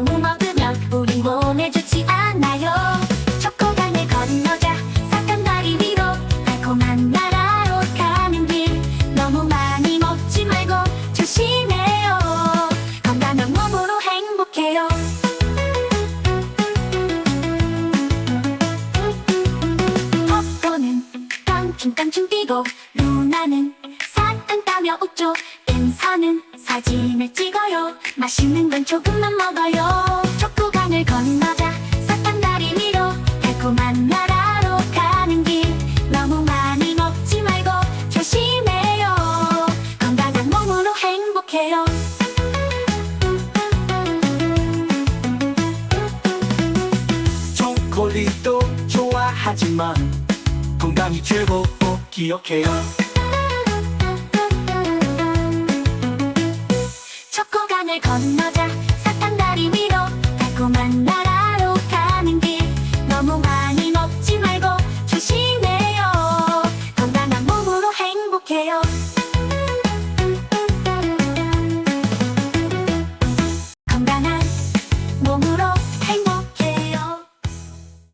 너무 먹으면 우리 몸에 좋지 않아요. 초코강을 건너자 사탕 다리 위로 달콤한 나라로 가는 길. 너무 많이 먹지 말고 조심해요. 건강한 몸으로 행복해요. 포코는 깡충깡충 뛰고 루나는 사탕 따며 웃죠. 인사는 사진을 찍어요. 맛있는 건 조금만 먹어요. 초코강을 건너자 사탕 다리 위로 달콤한 나라로 가는 길. 너무 많이 먹지 말고 조심해요. 건강한 몸으로 행복해요. 초콜릿도 좋아하지만 건강이 최고 꼭 기억해요 ねこんなじゃ